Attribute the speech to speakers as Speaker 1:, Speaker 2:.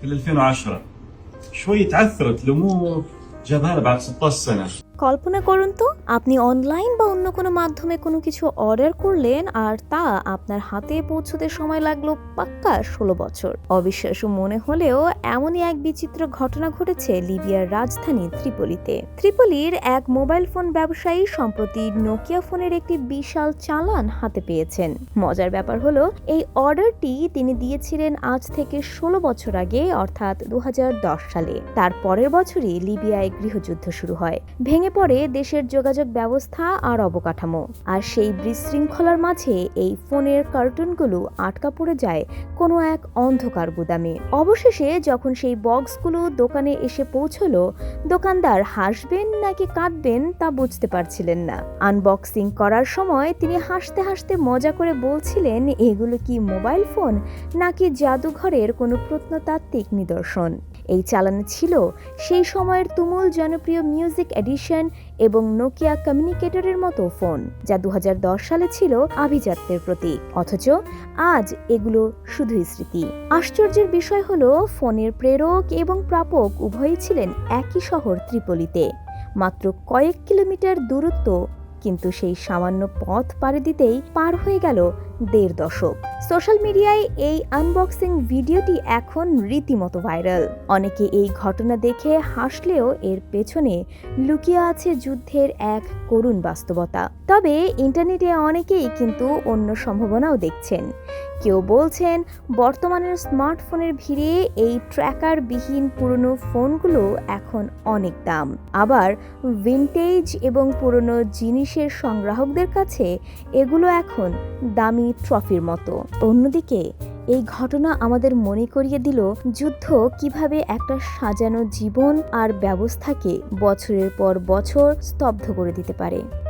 Speaker 1: في 2010 شوي تعثرت الأمور. جابها بعد 16 سنة.
Speaker 2: কল্পনা করুন তো, আপনি অনলাইন বা অন্য কোনো মাধ্যমে কোনো কিছু অর্ডার করলেন আর তা আপনার হাতে পৌঁছতে সময় লাগল পাক্কা ষোলো বছর। অবিশ্বাস্য মনে হলেও এমনই এক বিচিত্র ঘটনা ঘটেছে লিবিয়ার রাজধানী ত্রিপলিতে। ত্রিপলির এক মোবাইল ফোন ব্যবসায়ী সম্প্রতি নোকিয়া ফোনের একটি বিশাল চালান হাতে পেয়েছেন। মজার ব্যাপার হলো, এই অর্ডারটি তিনি দিয়েছিলেন আজ থেকে ষোলো বছর আগে, অর্থাৎ দু হাজার দশ সালে। তার পরের বছরই লিবিয়ায় গৃহযুদ্ধ শুরু হয়। ভেঙে পড়ে দেশের যোগাযোগ ব্যবস্থা আর অবকাঠামো। আর সেই বিশৃঙ্খলার মাঝে এই ফোনের কার্টুনগুলো আটকা পড়ে যায় কোনো এক অন্ধকার গুদামে। অবশেষে যখন সেই বক্সগুলো দোকানে এসে পৌঁছলো, দোকানদার হাসবেন নাকি কাঁদবেন তা বুঝতে পারছিলেন না। আনবক্সিং করার সময় তিনি হাসতে হাসতে মজা করে বলছিলেন, এগুলো কি মোবাইল ফোন নাকি জাদুঘরের কোনো প্রত্নতাত্ত্বিক নিদর্শন? এই চালানে ছিল সেই সময়ের তুমুল জনপ্রিয় মিউজিক এডিশন এবং নোকিয়া কমিউনিকেটরের মতো ফোন যা দু সালে ছিল আভিজাত্যের প্রতীক। অথচ আজ এগুলো শুধুই স্মৃতি। আশ্চর্যের বিষয় হলো, ফোনের প্রেরক এবং প্রাপক উভয়ই ছিলেন একই শহর ত্রিপলিতে। মাত্র কয়েক কিলোমিটার দূরত্ব, কিন্তু সেই সামান্য পথ পাড়ি দিতেই পার হয়ে গেল দেড় দশক। সোশ্যাল মিডিয়ায় এই আনবক্সিং ভিডিওটি এখন রীতিমতো ভাইরাল। অনেকে এই ঘটনা দেখে হাসলেও এর পেছনে লুকিয়ে আছে যুদ্ধের এক করুণ বাস্তবতা। তবে ইন্টারনেটে অনেকেই কিন্তু অন্য সম্ভাবনাও দেখছেন। কেউ বলছেন, বর্তমানের স্মার্টফোনের ভিড়ে এই ট্র্যাকারবিহীন পুরনো ফোনগুলো এখন অনেক দাম। আবার ভিনটেজ এবং পুরনো জিনিসের সংগ্রাহকদের কাছে এগুলো এখন দামি ট্রফির মতো। অন্যদিকে, এই ঘটনা আমাদের মনে করিয়ে দিল যুদ্ধ কীভাবে একটা সাজানো জীবন আর ব্যবস্থাকে বছরের পর বছর স্তব্ধ করে দিতে পারে।